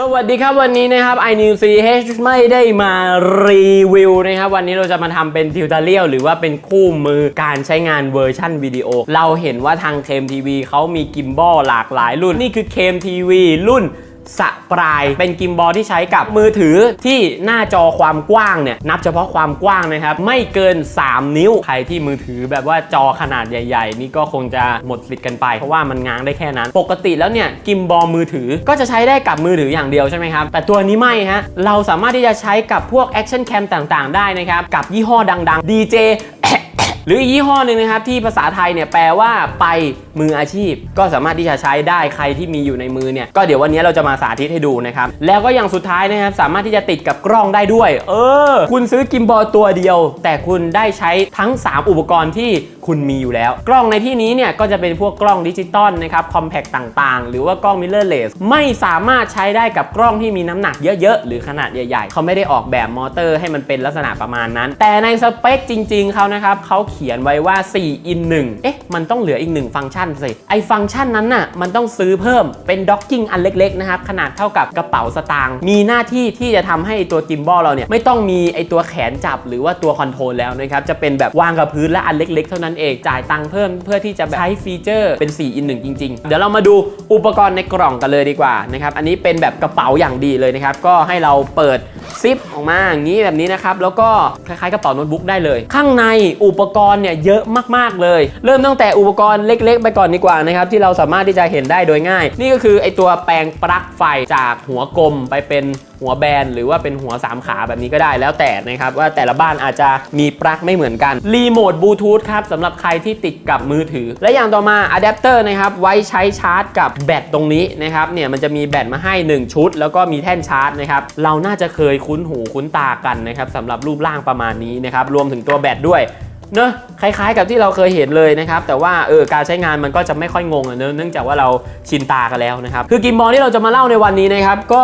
สวัสดีครับวันนี้นะครับ i n e w CH ไม่ได้มารีวิวนะครับ วันนี้เราจะมาทำเป็นทิวตอเรียลหรือว่าเป็นคู่มือการใช้งานเวอร์ชั่นวิดีโอ เราเห็นว่าทางเคมทีวีเขามีกิมบอลหลากหลายรุ่น นี่คือเคมทีวีรุ่น สปรายเป็นกิมบอลที่ใช้กับมือถือที่หน้าจอความกว้างเนี่ยนับเฉพาะความกว้างนะครับ ไม่เกิน 3 นิ้ว ใครที่มือถือแบบว่าจอขนาดใหญ่ ๆ นี่ก็คงจะหมดสิทธิ์กันไป เพราะว่ามันง้างได้แค่นั้น ปกติแล้วเนี่ยกิมบอลมือถือก็จะใช้ได้กับมือถืออย่างเดียวใช่ไหมครับแต่ตัวนี้ไม่ฮะเราสามารถที่จะใช้กับพวกแอคชั่นแคมต่างๆ ได้นะครับกับยี่ห้อดัง ๆ DJ หรืออีกยี่ห้อหนึ่งนะครับที่ภาษาไทยเนี่ยแปลว่าไปมืออาชีพ ก็สามารถที่จะใช้ได้ใครที่มีอยู่ในมือเนี่ยก็เดี๋ยววันนี้เราจะมาสาธิตให้ดูนะครับแล้วก็อย่างสุดท้ายนะครับสามารถที่จะติดกับกล้องได้ด้วย เออ คุณซื้อกิมบอลตัวเดียว แต่คุณได้ใช้ทั้ง 3 อุปกรณ์ที่คุณมีอยู่แล้ว กล้องในที่นี้เนี่ยก็จะเป็นพวกกล้องดิจิตอลนะครับคอมแพคต่างๆ หรือว่ากล้องมิเรอร์เลสไม่สามารถใช้ได้กับกล้องที่มีน้ำหนักเยอะๆ หรือขนาดใหญ่ ๆ เขาไม่ได้ออกแบบมอเตอร์ให้มันเป็นลักษณะประมาณนั้น แต่ในสเปคจริง ๆเขานะครับเขาเขียนไว้ว่า 4 in 1 เอ๊ะ มันต้องเหลืออีก 1 ฟังก์ชันสิ ไอฟังก์ชันนั้นน่ะ มันต้องซื้อเพิ่ม เป็นด็อกกิ้งอันเล็กๆ นะครับ ขนาดเท่ากับกระเป๋าสตางค์ มีหน้าที่ที่จะทำให้ตัวกิมบอลเราเนี่ย ไม่ต้องมีไอตัวแขนจับหรือว่าตัวคอนโทรลแล้วนะครับ จะเป็นแบบวางกับพื้นและอันเล็ก ๆ เท่านั้นเอง จ่ายตังค์เพิ่มเพื่อที่จะแบบใช้ฟีเจอร์เป็น 4 in 1 จริง ๆ เดี๋ยวเรามาดูอุปกรณ์ในกล่องกันเลยดีกว่านะครับ อันนี้เป็นแบบกระเป๋าอย่างดีเลยนะครับ ก็ให้เราเปิด ซิปออกมาอย่างนี้แบบนี้นะครับแล้วก็คล้ายๆกระเป๋าโน้ตบุ๊กได้เลย ข้างในอุปกรณ์เนี่ยเยอะมากๆเลย เริ่มตั้งแต่อุปกรณ์เล็ก ๆ ไปก่อนดีกว่านะครับที่เราสามารถที่จะเห็นได้โดยง่าย นี่ก็คือไอตัวแปลงปลั๊กไฟจากหัวกลมไปเป็นหัวแบนหรือว่าเป็นหัว 3 ขาแบบนี้ก็ได้แล้วแต่นะครับ ว่าแต่ละบ้านอาจจะมีปลั๊กไม่เหมือนกันรีโมทบลูทูธครับสำหรับใครที่ติดกับมือถือ และอย่างต่อมาอะแดปเตอร์นะครับไว้ใช้ชาร์จกับแบตตรงนี้นะครับเนี่ยมันจะมีแบตมาให้ 1 ชุด แล้วก็มีแท่นชาร์จนะครับเราน่าจะเคยคุ้นหูคุ้นตากันนะครับสำหรับรูปร่างประมาณนี้นะครับรวมถึงตัวแบตด้วย เนอะคล้ายๆกับที่เราเคยเห็นเลยนะครับ แต่ว่าเออการใช้งานมันก็จะไม่ค่อยงงอะเนอะเนื่องจากว่าเราชินตากันแล้วนะครับ คือกิมบอลที่เราจะมาเล่าในวันนี้นะครับ ก็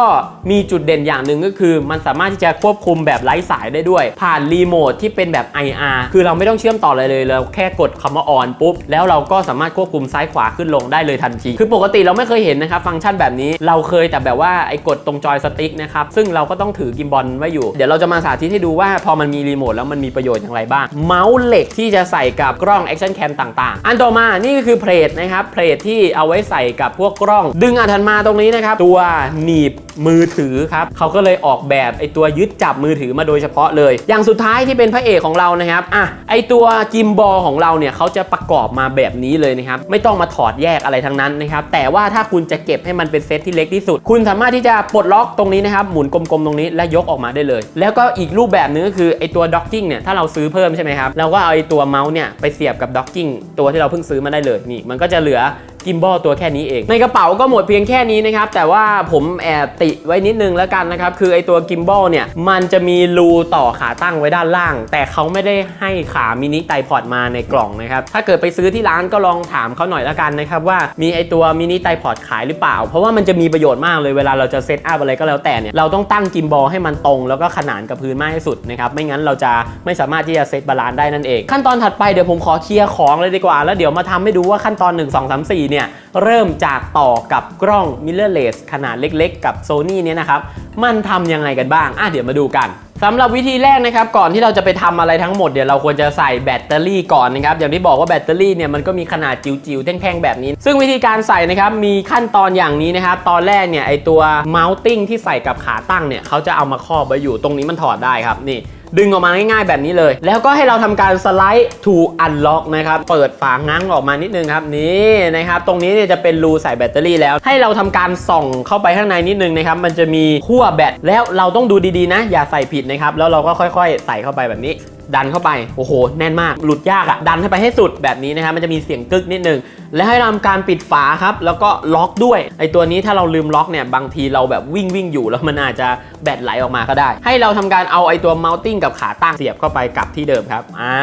มีจุดเด่นอย่างหนึ่งก็คือ มันสามารถที่จะควบคุมแบบไร้สายได้ด้วย ผ่านรีโมทที่เป็นแบบ IR คือเราไม่ต้องเชื่อมต่ออะไรเลยเราแค่กดคำว่า on ปุ๊บแล้วเราก็สามารถควบคุมซ้ายขวาขึ้นลงได้เลยทันทีคือปกติเราไม่เคยเห็นนะครับฟังก์ชันแบบนี้เราเคยแต่แบบว่าไอ้กดตรงจอยสติ๊กนะครับซึ่งเราก็ต้องถือกิมบอลไว้อยู่ เดี๋ยวเราจะมาสาธิตให้ดูว่าพอมันมีรีโมทแล้วมันมีประโยชน์อย่างไรบ้างเมาส์เลกที่จะใส่กับกล้อง Action Cam ต่างๆ อันต่อมานี่ก็คือเพลทนะครับเพลทที่เอาไว้ใส่กับพวกกล้อง ดึงอันถัดมาตรงนี้นะครับ ตัวหนีบมือถือครับเขาก็เลยออกแบบไอตัวยึดจับมือถือมาโดยเฉพาะเลย อย่างสุดท้ายที่เป็นพระเอกของเรานะครับอะไอตัวกิมบอลของเราเนี่ยเขาจะประกอบมาแบบนี้เลยนะครับไม่ต้องมาถอดแยกอะไรทั้งนั้นนะครับแต่ว่าถ้าคุณจะเก็บให้มันเป็นเซตที่เล็กที่สุด คุณสามารถที่จะปลดล็อกตรงนี้นะครับหมุนกลมๆตรงนี้และยกออกมาได้เลย แล้วก็อีกรูปแบบนึงก็คือไอตัวด็อกกิ้งเนี่ยถ้าเราซื้อเพิ่มใช่ไหมครับเราก็เอาไอตัวเมาส์เนี่ยไปเสียบกับด็อกกิ้งตัวที่เราเพิ่งซื้อมาได้เลยนี่มันก็จะเหลือกิมบอลตัวแค่นี้เอง ในกระเป๋าก็หมดเพียงแค่นี้นะครับ แต่ว่าผมแอบติไว้นิดนึงแล้วกันนะครับ คือไอตัวกิมบอลเนี่ย มันจะมีรูต่อขาตั้งไว้ด้านล่าง แต่เขาไม่ได้ให้ขามินิไตรพอดมาในกล่องนะครับ ถ้าเกิดไปซื้อที่ร้านก็ลองถามเขาหน่อยแล้วกันนะครับ ว่ามีไอตัวมินิไตรพอดขายหรือเปล่า เพราะว่ามันจะมีประโยชน์มากเลยเวลาเราจะเซตอัพอะไรก็แล้วแต่เนี่ยเราต้องตั้งกิมบอลให้มันตรง แล้วก็ขนานกับพื้นมากที่สุดนะครับไม่งั้นเราจะไม่สามารถที่จะเซตบาลานซ์ได้นั่นเองขั้นตอนถัดไปเดี๋ยวผมขอเคลียร์ของเลยดีกว่าแล้วเดี๋ยวมาทำให้ดูว่าขั้นตอน 1 2 3 4เนี่ยเริ่มจากต่อกับกล้อง mirrorless ขนาดเล็กๆ กับ Sony เนี่ยนะครับมันทำยังไงกันบ้าง อะเดี๋ยวมาดูกันสำหรับวิธีแรกนะครับก่อนที่เราจะไปทำอะไรทั้งหมดเดี๋ยวเราควรจะใส่แบตเตอรี่ก่อนนะครับอย่างที่บอกว่าแบตเตอรี่เนี่ยมันก็มีขนาดจิ๋วๆแท่งๆแบบนี้ ซึ่งวิธีการใส่นะครับมีขั้นตอนอย่างนี้นะครับตอนแรกเนี่ยไอตัว mounting ที่ใส่กับขาตั้งเนี่ยเขาจะเอามาครอบไว้อยู่ตรงนี้มันถอดได้ครับนี่ ดึงออกมาง่ายๆแบบนี้เลย แล้วก็ให้เราทำการสไลด์ to unlock นะครับ เปิดฝาง้างออกมานิดนึงครับ นี่นะครับ ตรงนี้เนี่ยจะเป็นรูใส่แบตเตอรี่แล้ว ให้เราทำการส่องเข้าไปข้างในนิดนึงนะครับ มันจะมีขั้วแบต แล้วเราต้องดูดีๆนะ อย่าใส่ผิดนะครับ แล้วเราก็ค่อยๆ ใส่เข้าไปแบบนี้ดันเข้าไป โอ้โห แน่นมาก หลุดยากอะดันให้ไปให้สุดแบบนี้นะครับ มันจะมีเสียงกึกนิดนึง แล้วให้ทำการปิดฝาครับ แล้วก็ล็อกด้วยไอตัวนี้ถ้าเราลืมล็อกเนี่ยบางทีเราแบบวิ่งวิ่งอยู่แล้วมันอาจจะแบตไหลออกมาก็ได้ ให้เราทำการเอาไอตัว mounting กับขาตั้งเสียบเข้าไปกลับที่เดิมครับอ่า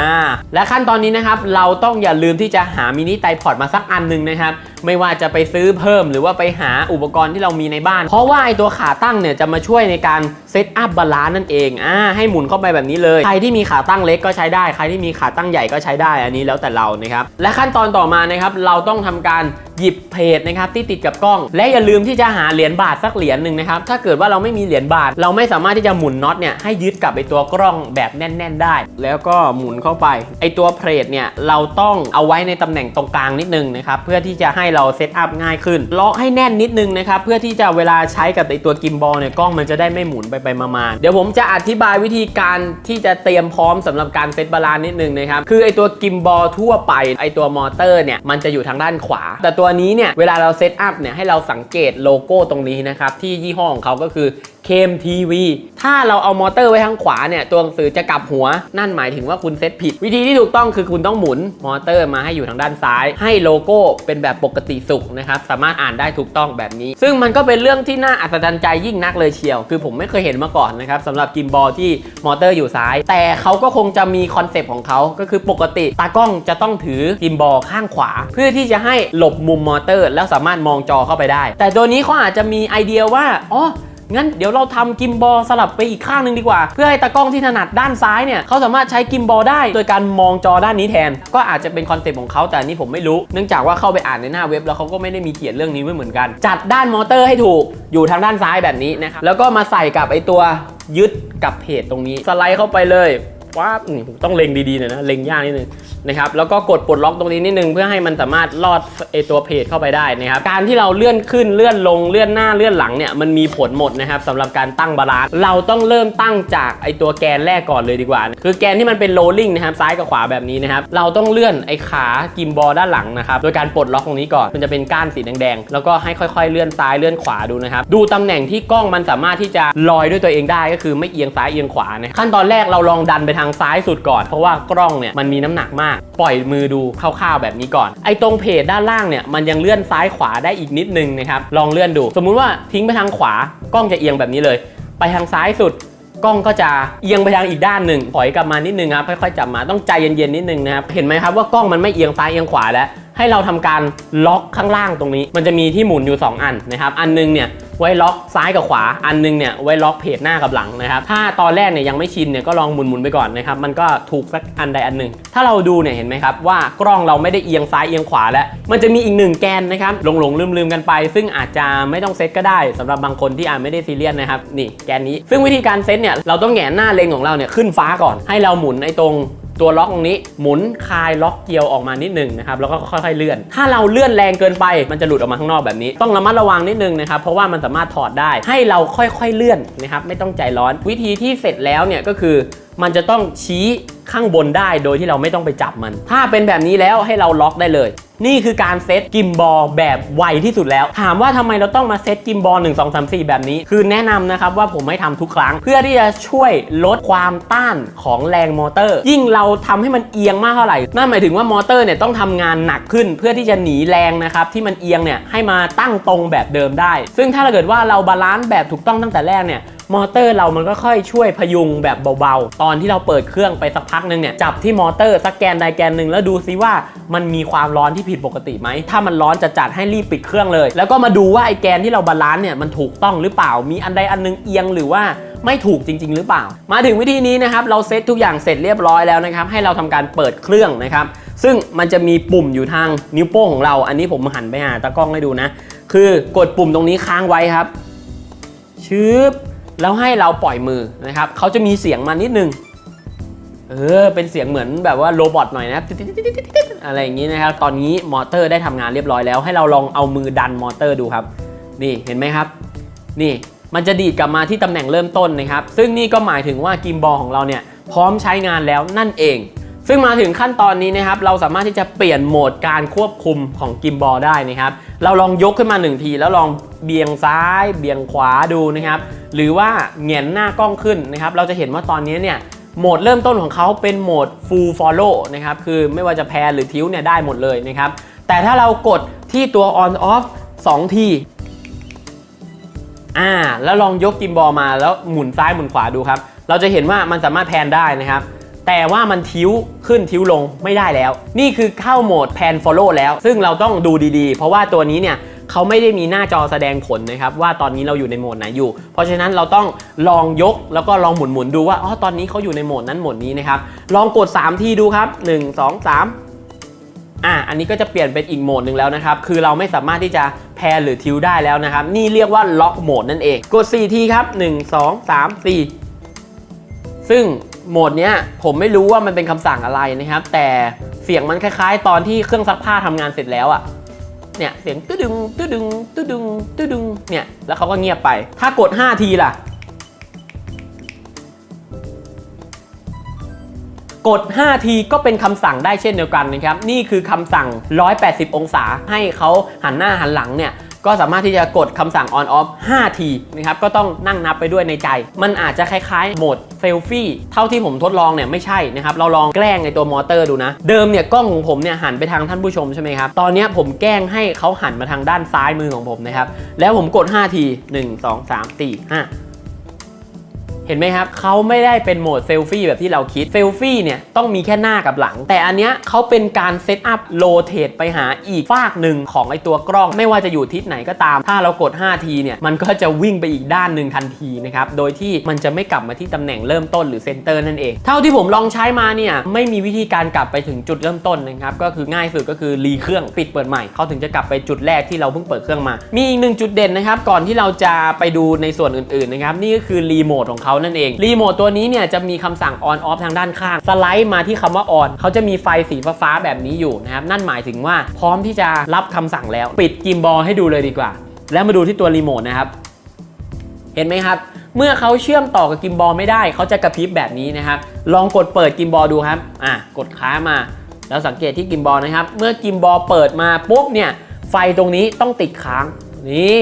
และขั้นตอนนี้นะครับเราต้องอย่าลืมที่จะหามินิไตพอดมาสักอันหนึ่งนะครับไม่ว่าจะไปซื้อเพิ่มหรือว่าไปหาอุปกรณ์ที่เรามีในบ้าน เพราะว่าไอตัวขาตั้งเนี่ยจะมาช่วยในการเซตอัพบาลานซ์นั่นเองอ่าให้หมุนเข้าไปแบบนี้เลย ใครที่มีขาตั้งเล็กก็ใช้ได้ ใครที่มีขาตั้งใหญ่ก็ใช้ได้อันนี้แล้วแต่เรานะครับและขั้นตอนต่อมานะครับเราต้องทำการหยิบเพจนะครับที่ติดกับกล้อง และอย่าลืมที่จะหาเหรียญบาทสักเหรียญหนึ่งนะครับถ้าเกิดว่าเราไม่มีเหรียญบาท เราไม่สามารถที่จะหมุนน็อตเนี่ยให้ยึดกับไอตัวกล้องแบบแน่น ๆ ได้ แล้วก็หมุนเข้าไปไอตัวเพจเนี่ยเราต้องเอาไว้ในตำแหน่งตรงกลางนิดนึงนะครับเพื่อที่จะให้เราเซตอัพง่ายขึ้นล็อกให้แน่นนิดนึงนะครับเพื่อที่จะเวลาใช้กับไอตัวกิมบอลเนี่ยกล้องมันจะได้ไม่หมุนไปไปมาๆเดี๋ยวผมจะอธิบายวิธีการที่จะเตรียมพร้อมสำหรับการเซตบาลานซ์นิดนึงนะครับคือไอตัวกิมบอลทั่วไปไอตัวมอเตอร์เนี่ยมันจะอยู่ทางด้านขวา แต่ตัวนี้เนี่ยเวลาเราเซตอัพเนี่ยให้เราสังเกตโลโก้ตรงนี้นะครับที่ยี่ห้อของเขาก็คือ KMTV ถ้าเราเอามอเตอร์ไว้ทางขวาเนี่ย ตัวหนังสือจะกลับหัว นั่นหมายถึงว่าคุณเซตผิด วิธีที่ถูกต้องคือคุณต้องหมุนมอเตอร์มาให้อยู่ทางด้านซ้าย ให้โลโก้เป็นแบบปกติสุขนะครับสามารถอ่านได้ถูกต้องแบบนี้ ซึ่งมันก็เป็นเรื่องที่น่าอัศจรรย์ใจยิ่งนักเลยเชียว คือผมไม่เคยเห็นมาก่อนนะครับสำหรับกิมบอลที่มอเตอร์อยู่ซ้าย แต่เขาก็คงจะมีคอนเซปต์ของเขาก็คือปกติตากล้องจะต้องถือกิมบอลข้างขวา เพื่อที่จะให้หลบมุมมอเตอร์ แล้วสามารถมองจอเข้าไปได้ แต่ตัวนี้เขาอาจจะมีไอเดียว่าอ๋อ งั้นเดี๋ยวเราทำกิมบอลสลับไปอีกข้างหนึ่งดีกว่า เพื่อให้ตากล้องที่ถนัดด้านซ้ายเนี่ยเขาสามารถใช้กิมบอลได้โดยการมองจอด้านนี้แทน ก็อาจจะเป็นคอนเซปต์ของเขาแต่นนี้ผมไม่รู้ เนื่องจากว่าเข้าไปอ่านในหน้าเว็บแล้วเขาก็ไม่ได้มีเขียนเรื่องนี้ไว้เหมือนกัน จัดด้านมอเตอร์ให้ถูกอยู่ทางด้านซ้ายแบบนี้นะครับแล้วก็มาใส่กับไอตัวยึดกับเพจตรงนี้สไลด์เข้าไปเลย ว้าบนี่ผมต้องเล็งดีๆหน่อยนะเล็งยากนิดนึงนะครับแล้วก็กดปลดล็อกตรงนี้นิดนึงเพื่อให้มันสามารถลอดไอตัวเพจเข้าไปได้นะครับการที่เราเลื่อนขึ้นเลื่อนลงเลื่อนหน้าเลื่อนหลังเนี่ยมันมีผลหมดนะครับสำหรับการตั้งบาลานซ์เราต้องเริ่มตั้งจากไอตัวแกนแรกก่อนเลยดีกว่า คือแกนที่มันเป็นโรลลิ่งนะครับซ้ายกับขวาแบบนี้นะครับเราต้องเลื่อนไอขากิมบอลด้านหลังนะครับโดยการปลดล็อกตรงนี้ก่อนมันจะเป็นก้านสีแดงๆแล้วก็ให้ค่อยๆ เลื่อนซ้ายเลื่อนขวาดูนะครับดูตำแหน่งที่กล้องมันสามารถที่จะลอยด้วยตัวเองได้ก็คือไม่เอียงซ้ายเอียงขวานะขั้นตอนแรกเราลองดันไปทางางซ้ายสุดก่อน เพราะว่ากล้องเนี่ยมันมีน้ำหนักมาก ปล่อยมือดูคร่าวๆแบบนี้ก่อน ไอ้ตรงเพจด้านล่างเนี่ยมันยังเลื่อนซ้ายขวาได้อีกนิดนึงนะครับ ลองเลื่อนดู สมมุติว่าทิ้งไปทางขวากล้องจะเอียงแบบนี้เลย ไปทางซ้ายสุดกล้องก็จะเอียงไปทางอีกด้านหนึ่งถอยกลับมานิดนึงครับค่อยๆจับมาต้องใจเย็นๆนิดนึงนะครับเห็นไหมครับว่ากล้องมันไม่เอียงซ้ายเอียงขวาแล้ว ให้เราทำการล็อกข้างล่างตรงนี้ มันจะมีที่หมุนอยู่ 2 อันนะครับอันนึงเนี่ย ไว้ล็อกซ้ายกับขวาอันนึงเนี่ยไว้ล็อกเพจหน้ากับหลังนะครับถ้าตอนแรกเนี่ยยังไม่ชินเนี่ยก็ลองหมุนๆไปก่อนนะครับมันก็ถูกสักอันใดอันหนึ่งถ้าเราดูเนี่ยเห็นไหมครับว่ากล้องเราไม่ได้เอียงซ้ายเอียงขวาแล้ว มันจะมีอีกหนึ่งแกนนะครับหลงๆลืมๆกันไป ซึ่งอาจจะไม่ต้องเซตก็ได้สำหรับบางคนที่อาจไม่ได้ซีเรียสนะครับนี่แกนนี้ ซึ่งวิธีการเซตเนี่ยเราต้องแหงหน้าเลนของเราเนี่ยขึ้นฟ้าก่อนให้เราหมุนไอ้ตรง ตัวล็อกตรงนี้หมุนคลายล็อกเกียวออกมานิดนึงนะครับแล้วก็ค่อยๆเลื่อน ถ้าเราเลื่อนแรงเกินไป มันจะหลุดออกมาข้างนอกแบบนี้ ต้องระมัดระวังนิดนึงนะครับเพราะว่ามันสามารถถอดได้ให้เราค่อยๆเลื่อนนะครับไม่ต้องใจร้อน วิธีที่เสร็จแล้วเนี่ยก็คือมันจะต้องชี้ข้างบนได้โดยที่เราไม่ต้องไปจับมัน ถ้าเป็นแบบนี้แล้วให้เราล็อกได้เลย นี่คือการเซตกิมบอลแบบไวที่สุดแล้ว ถามว่าทำไมเราต้องมาเซตกิมบอล1 2 3 4 แบบนี้ คือแนะนำนะครับว่าผมไม่ทำทุกครั้ง เพื่อที่จะช่วยลดความต้านของแรงมอเตอร์ ยิ่งเราทำให้มันเอียงมากเท่าไหร่นั่นหมายถึงว่ามอเตอร์เนี่ยต้องทำงานหนักขึ้น เพื่อที่จะหนีแรงนะครับที่มันเอียงเนี่ยให้มาตั้งตรงแบบเดิมได้ ซึ่งถ้าเกิดว่าเราบาลานซ์แบบถูกต้องตั้งแต่แรกเนี่ย มอเตอร์เรามันก็ค่อยช่วยพยุงแบบเบาๆ ตอนที่เราเปิดเครื่องไปสักพักหนึงเนี่ยจับที่มอเตอร์สักแกนใดแกนหนึ่งแล้วดูซิว่ามันมีความร้อนที่ผิดปกติไหม ถ้ามันร้อนจะจัดให้รีบปิดเครื่องเลย แล้วก็มาดูว่าไอ้แกนที่เราบาลานซ์เนี่ยมันถูกต้องหรือเปล่า มีอันใดอันหนึงเอียงหรือว่าไม่ถูกจริง ๆ หรือเปล่า มาถึงวิธีนี้นะครับเราเซตทุกอย่างเสร็จเรียบร้อยแล้วนะครับให้เราทำการเปิดเครื่องนะครับซึ่งมันจะมีปุ่มอยู่ทางนิ้วโป้งของเรา อันนี้ผมหันไปหาตากล้องให้ดูนะ คือกดปุ่มตรงนี้ค้างไว้ครับชืบ แล้วให้เราปล่อยมือนะครับเขาจะมีเสียงมานิดนึงเออเป็นเสียงเหมือนแบบว่าโรบอทหน่อยนะครับอะไรอย่างนี้นะครับ ตอนนี้มอเตอร์ได้ทำงานเรียบร้อยแล้ว ให้เราลองเอามือดันมอเตอร์ดูครับ นี่เห็นไหมครับ นี่มันจะดีดกลับมาที่ตำแหน่งเริ่มต้นนะครับ ซึ่งนี่ก็หมายถึงว่ากิมบอลของเราเนี่ยพร้อมใช้งานแล้วนั่นเอง ซึ่งมาถึงขั้นตอนนี้นะครับ เราสามารถที่จะเปลี่ยนโหมดการควบคุมของกิมบอลได้นะครับ เราลองยกขึ้นมาหนึ่งที แล้วลอง เบี่ยงซ้าย เบี่ยงขวาดูนะครับ หรือว่าเหงียนหน้ากล้องขึ้นนะครับ เราจะเห็นว่าตอนนี้เนี่ยโหมดเริ่มต้นของเขาเป็นโหมด full follow นะครับ คือไม่ว่าจะแพนหรือทิ้วเนี่ยได้หมดเลยนะครับ แต่ถ้าเรากดที่ตัว on off 2 ทีอ่า แล้วลองยกกิมบอลมาแล้วหมุนซ้ายหมุนขวาดูครับ เราจะเห็นว่ามันสามารถแพนได้นะครับ แต่ว่ามันทิ้วขึ้นทิ้วลงไม่ได้แล้ว นี่คือเข้าโหมดแพน follow แล้ว ซึ่งเราต้องดูดีๆ เพราะว่าตัวนี้เนี่ย เขาไม่ได้มีหน้าจอแสดงผลนะครับว่าตอนนี้เราอยู่ในโหมดไหนอยู่ เพราะฉะนั้นเราต้องลองยกแล้วก็ลองหมุนๆดูว่าอ๋อตอนนี้เขาอยู่ในโหมดนั้นโหมดนี้นะครับลองกด 3 ทีดูครับ 1 2 3อะอันนี้ก็จะเปลี่ยนเป็นอีกโหมดหนึ่งแล้วนะครับคือเราไม่สามารถที่จะแพนหรือทิวได้แล้วนะครับนี่เรียกว่าล็อกโหมดนั่นเองกด 4 ทีครับ 1 2 3 4 ซึ่งโหมดเนี้ยผมไม่รู้ว่ามันเป็นคำสั่งอะไรนะครับ แต่เสียงมันคล้าย ๆ ตอนที่เครื่องซักผ้าทำงานเสร็จแล้วอะ เนี่ยเสียงตึ้ดึงตึ้ดึงตึ้ดึงตึ้ดึงเนี่ยแล้วเขาก็เงียบไป ถ้ากด 5 ทีล่ะ กด 5 ทีก็เป็นคำสั่งได้เช่นเดียวกันนะครับ นี่คือคำสั่ง 180 องศาให้เขาหันหน้าหันหลังเนี่ย ก็สามารถที่จะกดคำสั่ง on off 5 ทีนะครับ ก็ต้องนั่งนับไปด้วยในใจ มันอาจจะคล้ายๆโหมดเซลฟี่เท่าที่ผมทดลองเนี่ยไม่ใช่นะครับ เราลองแกล้งในตัวมอเตอร์ดูนะ เดิมเนี่ยกล้องของผมเนี่ยหันไปทางท่านผู้ชมใช่ไหมครับ ตอนนี้ผมแกล้งให้เขาหันมาทางด้านซ้ายมือของผมนะครับ แล้วผมกด 5 ที 1 2 3 4 5 เห็นไหมครับเขาไม่ได้เป็นโหมดเซลฟี่แบบที่เราคิดเซลฟี่เนี่ยต้องมีแค่หน้ากับหลัง แต่อันเนี้ยเขาเป็นการเซตอัพโรเตไปหาอีกฝากหนึ่งของไอตัวกล้องไม่ว่าจะอยู่ทิศไหนก็ตาม ถ้าเรากด 5 ทีเนี่ยมันก็จะวิ่งไปอีกด้านหนึ่งทันทีนะครับโดยที่มันจะไม่กลับมาที่ตำแหน่งเริ่มต้นหรือเซนเตอร์นั่นเอง เท่าที่ผมลองใช้มาเนี่ยไม่มีวิธีการกลับไปถึงจุดเริ่มต้นนะครับก็คือง่ายสุดก็คือรีเครื่องปิดเปิดใหม่เขาถึงจะกลับไปจุดแรกที่เราเพิ่งเปิดเครื่องมา มีอีกหนึ่งจุดเด่นนะครับก่อนที่เราจะไปดูในส่วนอื่นๆนะครับนี่ก็คือรีโมทของเขานั่นเอง รีโมทตัวนี้เนี่ยจะมีคำสั่ง on off ทางด้านข้าง สไลด์มาที่คำว่า on เขาจะมีไฟสีฟ้าแบบนี้อยู่นะครับ นั่นหมายถึงว่าพร้อมที่จะรับคำสั่งแล้ว ปิดกิมบอลให้ดูเลยดีกว่า แล้วมาดูที่ตัวรีโมทนะครับ เห็นไหมครับ เมื่อเขาเชื่อมต่อกับกิมบอลไม่ได้ เขาจะกระพริบแบบนี้นะครับ ลองกดเปิดกิมบอลดูครับ อะ กดค้างมา แล้วสังเกตที่กิมบอลนะครับ เมื่อกิมบอลเปิดมาปุ๊บเนี่ย ไฟตรงนี้ต้องติดค้าง นี่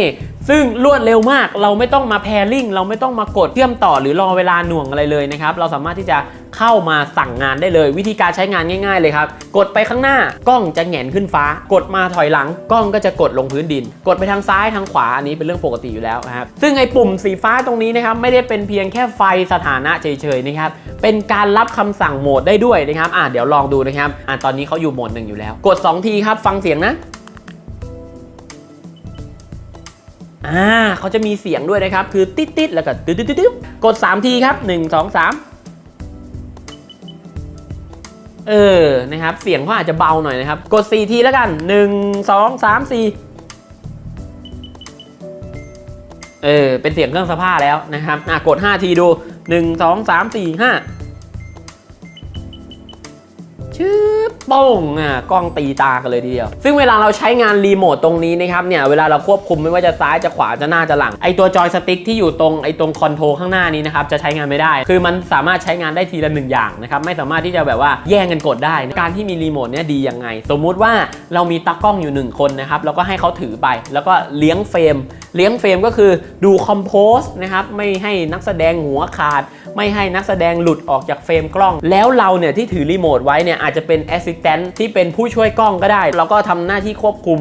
ซึ่งรวดเร็วมาก เราไม่ต้องมาแพริ่ง เราไม่ต้องมากดเชื่อมต่อหรือรอเวลาหน่วงอะไรเลยนะครับ เราสามารถที่จะเข้ามาสั่งงานได้เลย วิธีการใช้งานง่าย ๆ เลยครับ กดไปข้างหน้ากล้องจะแหงนขึ้นฟ้า กดมาถอยหลังกล้องก็จะกดลงพื้นดิน กดไปทางซ้ายทางขวาอันนี้เป็นเรื่องปกติอยู่แล้วนะครับ ซึ่งไอ้ปุ่มสีฟ้าตรงนี้นะครับไม่ได้เป็นเพียงแค่ไฟสถานะเฉยๆนะครับ เป็นการรับคำสั่งโหมดได้ด้วยนะครับอะเดี๋ยวลองดูนะครับอะตอนนี้เขาอยู่โหมดหนึ่งอยู่แล้ว กด 2 ทีครับฟังเสียงนะ อ่าเขาจะมีเสียงด้วยนะครับ คือติดติดๆแล้วก็ตึ๊ดตึ๊ดตึ๊ดกด 3 ทีครับ 1 2 3 เออ นะครับ เสียงเขาอาจจะเบาหน่อยนะครับ กด 4 ทีแล้วกัน 1 2 3 4 เออ เป็นเสียงเครื่องซักผ้าแล้วนะครับ อะ กด 5 ทีดู 1 2 3 4 5 ชื่อป้งอะกล้องตีตากันเลยทีเดียว ซึ่งเวลาเราใช้งานรีโมทตรงนี้นะครับเนี่ยเวลาเราควบคุมไม่ว่าจะซ้ายจะขวาจะหน้าจะหลังไอตัวจอยสติ๊กที่อยู่ตรงไอตรงคอนโทรลข้างหน้านี้นะครับจะใช้งานไม่ได้ คือมันสามารถใช้งานได้ทีละหนึ่งอย่างนะครับไม่สามารถที่จะแบบว่าแย่งกันกดได้ การที่มีรีโมทเนี่ยดียังไง สมมุติว่าเรามีตากล้องอยู่หนึ่งคนนะครับแล้วก็ให้เขาถือไป แล้วก็เลี้ยงเฟรมเลี้ยงเฟรมก็คือดูคอมโพสนะครับไม่ให้นักแสดงหัวขาด ไม่ให้นักแสดงหลุดออกจากเฟรมกล้อง แล้วเราเนี่ยที่ถือรีโมทไว้เนี่ยอาจจะเป็นแอสซิสแตนต์ที่เป็นผู้ช่วยกล้องก็ได้ แล้วก็ทำหน้าที่ควบคุม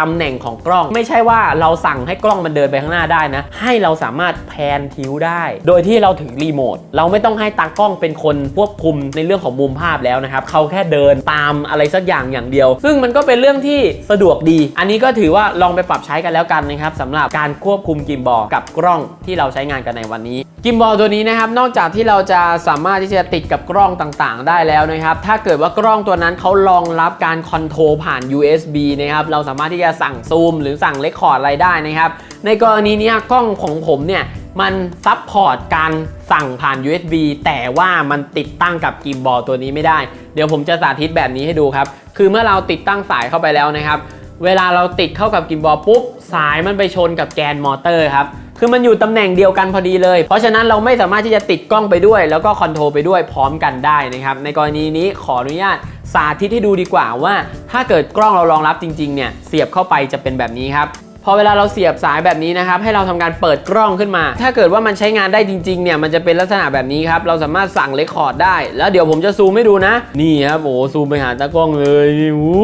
ตำแหน่งของกล้อง ไม่ใช่ว่าเราสั่งให้กล้องมันเดินไปข้างหน้าได้นะ ให้เราสามารถแพนทิวได้ โดยที่เราถือรีโมทเราไม่ต้องให้ตากล้องเป็นคนควบคุมในเรื่องของมุมภาพแล้วนะครับเขาแค่เดินตามอะไรสักอย่างอย่างเดียว ซึ่งมันก็เป็นเรื่องที่สะดวกดี อันนี้ก็ถือว่าลองไปปรับใช้กันแล้วกันนะครับสำหรับการควบคุมกิมบอลกับกล้องที่เราใช้งานกันในวันนี้กิมบอลตัวนี้นะครับนอกจากที่เราจะสามารถที่จะติดกับกล้องต่างๆ ได้แล้วนะครับถ้าเกิดว่ากล้องตัวนั้นเขารองรับการคอนโทรลผ่าน USB นะครับเราสามารถที่จะสั่งซูมหรือสั่งเลคคอร์ดอะไรได้นะครับ ในกรณีนี้กล้องของผมเนี่ยมันซับพอร์ตการสั่งผ่าน USB แต่ว่ามันติดตั้งกับกิมบอลตัวนี้ไม่ได้ เดี๋ยวผมจะสาธิตแบบนี้ให้ดูครับ คือเมื่อเราติดตั้งสายเข้าไปแล้วนะครับ เวลาเราติดเข้ากับกิมบอลปุ๊บ สายมันไปชนกับแกนมอเตอร์ครับ คือมันอยู่ตำแหน่งเดียวกันพอดีเลย เพราะฉะนั้นเราไม่สามารถที่จะติดกล้องไปด้วย แล้วก็คอนโทรลไปด้วยพร้อมกันได้นะครับในกรณีนี้ขออนุญาตสาธิตให้ดูดีกว่าว่า ถ้าเกิดกล้องเรารองรับจริงๆเนี่ยเสียบเข้าไปจะเป็นแบบนี้ครับพอเวลาเราเสียบสายแบบนี้นะครับ ให้เราทำการเปิดกล้องขึ้นมา ถ้าเกิดว่ามันใช้งานได้จริงๆเนี่ยมันจะเป็นลักษณะแบบนี้ครับ เราสามารถสั่งเลคคอร์ดได้ แล้วเดี๋ยวผมจะซูมให้ดูนะ นี่ครับโอ้ซูมไปหาตากล้องเลยนี่อู้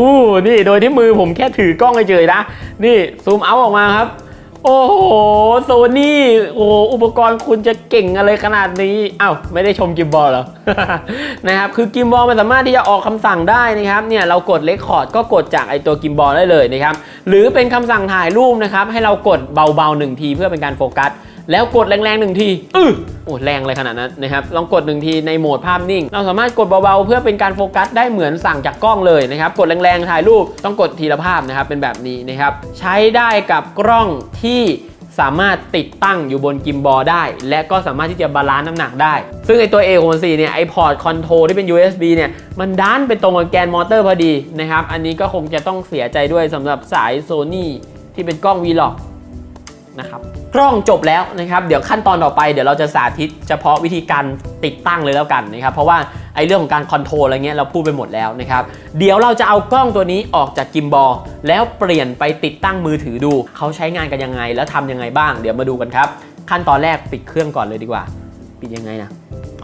นี่โดยที่มือผมแค่ถือกล้องเฉยๆนะ นี่ซูมเอาออกมาครับ โอ้โหโซนี่โอ้อุปกรณ์คุณจะเก่งอะไรขนาดนี้อ้าวไม่ได้ชมกิมบอลเหรอนะครับคือกิมบอลมันสามารถที่จะออกคำสั่งได้นะครับเนี่ยเรากดเลคคอร์ดก็กดจากไอตัวกิมบอลได้เลยนะครับหรือเป็นคำสั่งถ่ายรูปนะครับให้เรากดเบาๆหนึ่งทีเพื่อเป็นการโฟกัส แล้วกดแรงๆหนึ่งทีอือโอ้แรงเลยขนาดนั้นนะครับลองกดหนึ่งทีในโหมดภาพนิ่ง เราสามารถกดเบาๆ เพื่อเป็นการโฟกัสได้เหมือนสั่งจากกล้องเลยนะครับกดแรงๆถ่ายรูปต้องกดทีละภาพนะครับเป็นแบบนี้นะครับใช้ได้กับกล้องที่สามารถติดตั้งอยู่บนกิมบอลได้ และก็สามารถที่จะบาลานซ์น้ำหนักได้ ซึ่งไอตัว A64 เนี่ยไอพอร์ตคอนโทรที่เป็น USB เนี่ยมันดันไปตรงกับแกนมอเตอร์พอดีนะครับ อันนี้ก็คงจะต้องเสียใจด้วยสำหรับสาย Sony ที่เป็นกล้อง Vlog นะครับ กล้องจบแล้วนะครับเดี๋ยวขั้นตอนต่อไปเดี๋ยวเราจะสาธิตเฉพาะวิธีการติดตั้งเลยแล้วกันนะครับเพราะว่าไอ้เรื่องของการคอนโทรลอะไรเงี้ยเราพูดไปหมดแล้วนะครับเดี๋ยวเราจะเอากล้องตัวนี้ออกจากกิมบอลแล้วเปลี่ยนไปติดตั้งมือถือดู เขาใช้งานกันยังไงแล้วทำยังไงบ้าง เดี๋ยวมาดูกันครับ ขั้นตอนแรกปิดเครื่องก่อนเลยดีกว่า ปิดยังไงนะ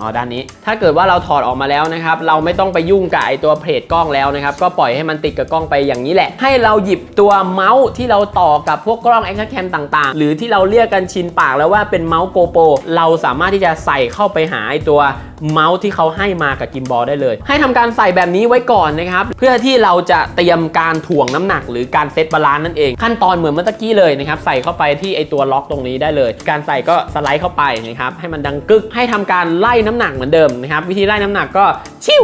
อ๋อด้านนี้ ถ้าเกิดว่าเราถอดออกมาแล้วนะครับ เราไม่ต้องไปยุ่งกับไอตัวเพจกล้องแล้วนะครับ ก็ปล่อยให้มันติดกับกล้องไปอย่างนี้แหละ ให้เราหยิบตัวเมาส์ที่เราต่อกับพวกกล้องแอคชั่นแคมต่างๆ หรือที่เราเรียกกันชินปากแล้วว่าเป็นเมาส์โกโปรเราสามารถที่จะใส่เข้าไปหาไอตัวเมาส์ที่เขาให้มากับกิมบอลได้เลย ให้ทำการใส่แบบนี้ไว้ก่อนนะครับ เพื่อที่เราจะเตรียมการถ่วงน้ำหนัก หรือการเซตบาลานซ์นั่นเอง ขั้นตอนเหมือนเมื่อตะกี้เลยนะครับ ใส่เข้าไปที่ไอตัวล็อกตรงนี้ได้เลย การใส่ก็สไลด์เข้าไปนะครับ ให้มันดังกึก ให้ทำการไล่น้ำหนักเหมือนเดิมนะครับ วิธีไล่น้ำหนักก็ชิว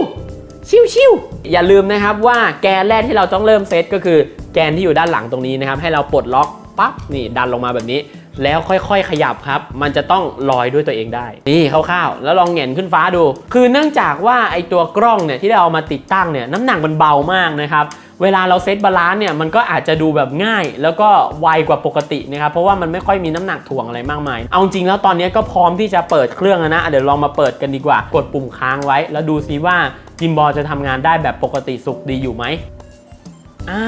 ชิวชิวอย่าลืมนะครับว่าแกนแรกที่เราต้องเริ่มเซตก็คือแกนที่อยู่ด้านหลังตรงนี้นะครับ ให้เราปลดล็อกปั๊บนี่ดันลงมาแบบนี้ แล้วค่อยๆ ขยับครับ มันจะต้องลอยด้วยตัวเองได้ นี่คร่าวๆ แล้วลองเหงนขึ้นฟ้าดู คือเนื่องจากว่าไอตัวกล้องเนี่ยที่เราเอามาติดตั้งเนี่ยน้ำหนักมันเบามากนะครับ เวลาเราเซตบาลานซ์เนี่ยมันก็อาจจะดูแบบง่าย แล้วก็ไวกว่าปกตินะครับ เพราะว่ามันไม่ค่อยมีน้ำหนักถ่วงอะไรมากมาย เอาจริงแล้วตอนนี้ก็พร้อมที่จะเปิดเครื่องนะ เดี๋ยวลองมาเปิดกันดีกว่า กดปุ่มค้างไว้ แล้วดูซิว่ากิมบอลจะทำงานได้แบบปกติสุขดีอยู่ไหมอ่า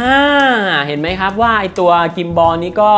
เห็นไหมครับว่าไอตัวกิมบอลนี้ก็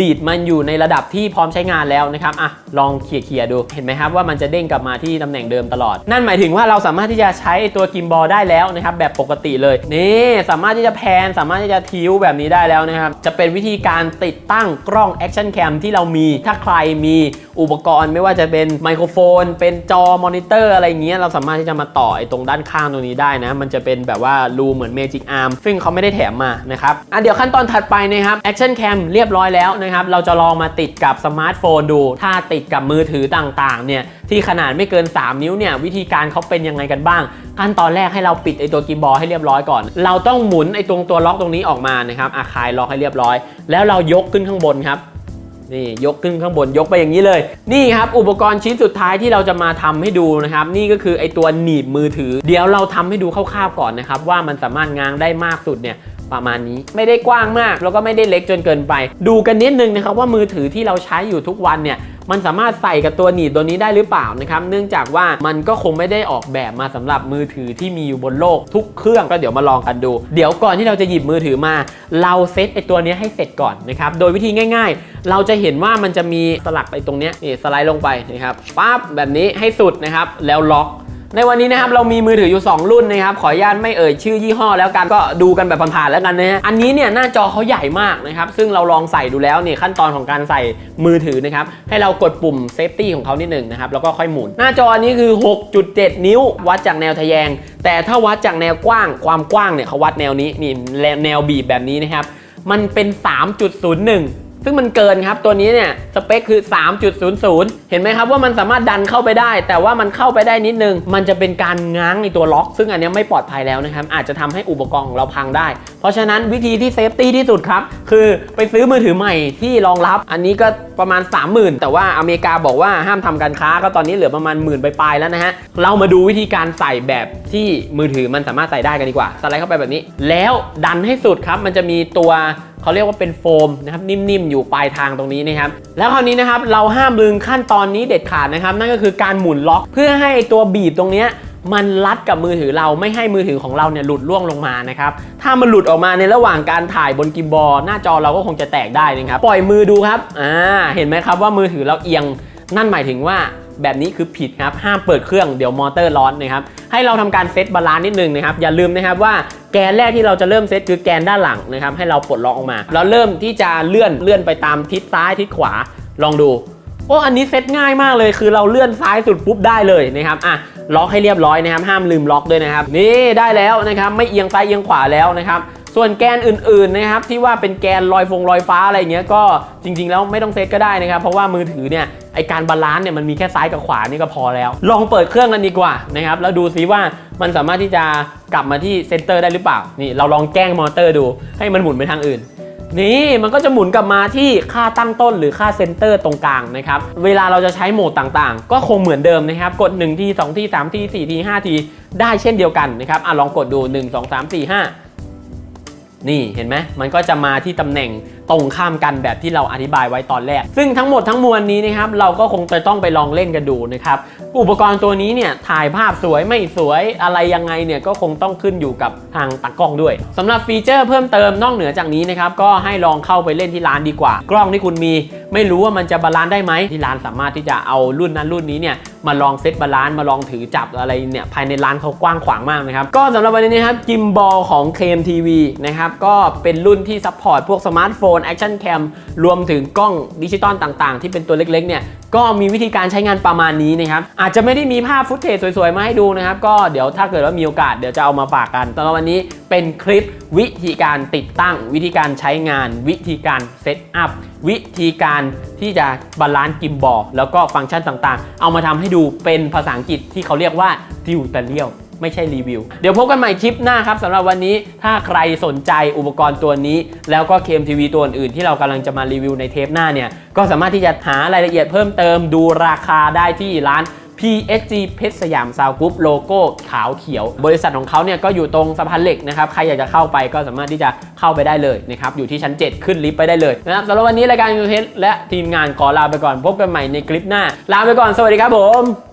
ดีดมันอยู่ในระดับที่พร้อมใช้งานแล้วนะครับอะลองเคลียร์ๆดูเห็นไหมครับว่ามันจะเด้งกลับมาที่ตำแหน่งเดิมตลอด นั่นหมายถึงว่าเราสามารถที่จะใช้ตัวกิมบอลได้แล้วนะครับแบบปกติเลยนี่สามารถที่จะแพนสามารถที่จะทิ้วแบบนี้ได้แล้วนะครับจะเป็นวิธีการติดตั้งกล้องแอคชั่นแคมที่เรามี ถ้าใครมีอุปกรณ์ไม่ว่าจะเป็นไมโครโฟน เป็นจอมอนิเตอร์อะไรเงี้ยเราสามารถที่จะมาต่อไอ้ตรงด้านข้างตรงนี้ได้นะ มันจะเป็นแบบว่ารูเหมือน Magic Arm ซึ่งเขาไม่ได้แถมมานะครับอะเดี๋ยวขั้นตอนถัดไปนะครับ Action Cam เรียบร้อยแล้วนะครับ เราจะลองมาติดกับสมาร์ทโฟนดู ถ้าติดกับมือถือต่างๆ เนี่ย ที่ขนาดไม่เกิน 3 นิ้วเนี่ย วิธีการเขาเป็นยังไงกันบ้าง ขั้นตอนแรกให้เราปิดไอตัวกิมบอลให้เรียบร้อยก่อน เราต้องหมุนไอตรงตัวล็อกตรงนี้ออกมานะครับอาคายล็อกให้เรียบร้อย แล้วเรายกขึ้นข้างบนครับนี่ยกขึ้นข้างบนยกไปอย่างนี้เลย นี่ครับอุปกรณ์ชิ้นสุดท้ายที่เราจะมาทำให้ดูนะครับ นี่ก็คือไอตัวหนีบมือถือ เดี๋ยวเราทำให้ดูคร่าวๆก่อนนะครับ ว่ามันสามารถง้างได้มากสุดเนี่ย ประมาณนี้ ไม่ได้กว้างมาก แล้วก็ไม่ได้เล็กจนเกินไป ดูกันนิดนึงนะครับว่ามือถือที่เราใช้อยู่ทุกวันเนี่ยมันสามารถใส่กับตัวหนีบตัวนี้ได้หรือเปล่านะครับ เนื่องจากว่ามันก็คงไม่ได้ออกแบบมาสำหรับมือถือที่มีอยู่บนโลกทุกเครื่องก็เดี๋ยวมาลองกันดู เดี๋ยวก่อนที่เราจะหยิบมือถือมา เราเซตไอตัวนี้ให้เสร็จก่อนนะครับ โดยวิธีง่าย ๆ เราจะเห็นว่ามันจะมีสลักไปตรงเนี้ยนี่สไลด์ลงไปนะครับปั๊บแบบนี้ให้สุดนะครับแล้วล็อก ในวันนี้นะครับเรามีมือถืออยู่ 2 รุ่นนะครับขออนุญาตไม่เอ่ยชื่อยี่ห้อแล้วกันก็ดูกันแบบผ่านๆแล้วกันนะฮะอันนี้เนี่ยหน้าจอเขาใหญ่มากนะครับซึ่งเราลองใส่ดูแล้วเนี่ยขั้นตอนของการใส่มือถือนะครับให้เรากดปุ่มเซฟตี้ของเขานิดหนึ่งนะครับแล้วก็ค่อยหมุน หน้าจออันนี้คือ 6.7 นิ้ว วัดจากแนวทะแยง แต่ถ้าวัดจากแนวกว้าง ความกว้างเนี่ยเขาวัดแนวนี้นี่แนวบีบแบบนี้นะครับมันเป็น 3.01 ซึ่งมันเกินครับตัวนี้เนี่ยสเปคคือ 3.00 เห็นไหมครับว่ามันสามารถดันเข้าไปได้ แต่ว่ามันเข้าไปได้นิดนึง มันจะเป็นการง้างในตัวล็อก ซึ่งอันนี้ไม่ปลอดภัยแล้วนะครับ อาจจะทำให้อุปกรณ์ของเราพังได้ เพราะฉะนั้นวิธีที่เซฟตี้ที่สุดครับ คือไปซื้อมือถือใหม่ที่รองรับ อันนี้ก็ประมาณ 30,000 แต่ว่าอเมริกาบอกว่าห้ามทำการค้าก็ตอนนี้เหลือประมาณหมื่นปลายๆแล้วนะฮะเรามาดูวิธีการใส่แบบที่มือถือมันสามารถใส่ได้กันดีกว่าสไลด์เข้าไปแบบนี้ แล้วดันให้สุดครับมันจะมีตัว เขาเรียกว่าเป็นโฟมนะครับนิ่มๆ อยู่ปลายทางตรงนี้นะครับแล้วคราวนี้นะครับเราห้ามลืมขั้นตอนนี้เด็ดขาดนะครับนั่นก็คือการหมุนล็อกเพื่อให้ตัวบีบตรงนี้มันรัดกับมือถือเราไม่ให้มือถือของเราเนี่ยหลุดล่วงลงมานะครับถ้ามันหลุดออกมาในระหว่างการถ่ายบนกิมบอลหน้าจอเราก็คงจะแตกได้นะครับปล่อยมือดูครับอ่าเห็นไหมครับว่ามือถือเราเอียงนั่นหมายถึงว่า แบบนี้คือผิดครับห้ามเปิดเครื่องเดี๋ยวมอเตอร์ร้อนนะครับให้เราทำการเซตบาลานซ์นิดนึงนะครับอย่าลืมนะครับว่าแกนแรกที่เราจะเริ่มเซตคือแกนด้านหลังนะครับให้เราปลดล็อกออกมาแล้วเริ่มที่จะเลื่อนเลื่อนไปตามทิศซ้ายทิศขวาลองดูโอ้อันนี้เซตง่ายมากเลยคือเราเลื่อนซ้ายสุดปุ๊บได้เลยนะครับอะล็อกให้เรียบร้อยนะครับห้ามลืมล็อกด้วยนะครับนี่ได้แล้วนะครับไม่เอียงซ้ายเอียงขวาแล้วนะครับ ส่วนแกนอื่นๆนะครับที่ว่าเป็นแกนลอยฟงลอยฟ้าอะไรเงี้ยก็จริง ๆ แล้วไม่ต้องเซตก็ได้นะครับ เพราะว่ามือถือเนี่ยไอการบาลานซ์เนี่ยมันมีแค่ซ้ายกับขวานี่ก็พอแล้ว ลองเปิดเครื่องกันดีกว่านะครับแล้วดูซิว่ามันสามารถที่จะกลับมาที่เซนเตอร์ได้หรือเปล่านี่เราลองแกล้งมอเตอร์ดูให้มันหมุนไปทางอื่นนี่มันก็จะหมุนกลับมาที่ค่าตั้งต้นหรือค่าเซนเตอร์ตรงกลางนะครับ เวลาเราจะใช้โหมดต่างๆ ก็คงเหมือนเดิมนะครับ กด1ที2ที3ที4ที5ทีได้เช่นเดียวกันนะครับอะลองกดดู 1 2 3 4 5 นี่เห็นไหมมันก็จะมาที่ตำแหน่ง ตรงข้ามกันแบบที่เราอธิบายไว้ตอนแรก ซึ่งทั้งหมดทั้งมวลนี้นะครับเราก็คงจะต้องไปลองเล่นกันดูนะครับอุปกรณ์ตัวนี้เนี่ยถ่ายภาพสวยไม่สวยอะไรยังไงเนี่ยก็คงต้องขึ้นอยู่กับทางตากล้องด้วยสำหรับฟีเจอร์เพิ่มเติมนอกเหนือจากนี้นะครับก็ให้ลองเข้าไปเล่นที่ร้านดีกว่า กล้องที่คุณมี ไม่รู้ว่ามันจะบาลานซ์ได้ไหมที่ร้านสามารถที่จะเอารุ่นนั้นรุ่นนี้เนี่ยมาลองเซตบาลานซ์มาลองถือจับอะไรเนี่ยภายในร้านเขากว้างขวางมากนะครับก็สำหรับวันนี้นะครับกิมบอลของ KMTV นะครับก็เป็นรุ่นที่ซัพพอร์ตพวกสมาร์ทโฟนแอคชั่นแคมรวมถึงกล้องดิจิตอลต่างๆ ที่เป็นตัวเล็กๆเนี่ยก็มีวิธีการใช้งานประมาณนี้นะครับ อาจจะไม่ได้มีภาพฟุตเทจสวยๆ มาให้ดูนะครับ ก็เดี๋ยวถ้าเกิดว่ามีโอกาสเดี๋ยวจะเอามาฝากกันสำหรับวันนี้เป็นคลิปวิธีการติดตั้ง วิธีการใช้งาน วิธีการเซตอัพวิธีการที่จะบาลานซ์กิมบอลแล้วก็ฟังก์ชันต่างๆ เอามาทำให้ดูเป็นภาษาอังกฤษที่เขาเรียกว่าติวตเลียล ไม่ใช่รีวิว เดี๋ยวพบกันใหม่คลิปหน้าครับสำหรับวันนี้ถ้าใครสนใจอุปกรณ์ตัวนี้ แล้วก็ KMTV ตัวอื่นที่เรากำลังจะมารีวิวในเทปหน้าเนี่ยก็สามารถที่จะหารายละเอียดเพิ่มเติมดูราคาได้ที่ร้าน PSG เพชรสยามซาวกรุ๊ปโลโก้ขาวเขียว บริษัทของเขาเนี่ยก็อยู่ตรงสะพานเหล็กนะครับ ใครอยากจะเข้าไปก็สามารถที่จะเข้าไปได้เลยนะครับ อยู่ที่ชั้น 7 ขึ้นลิฟต์ไปได้เลยนะครับสำหรับวันนี้รายการยูเทสและทีมงานขอลาไปก่อนพบกันใหม่ในคลิปหน้า ลาไปก่อนสวัสดีครับผม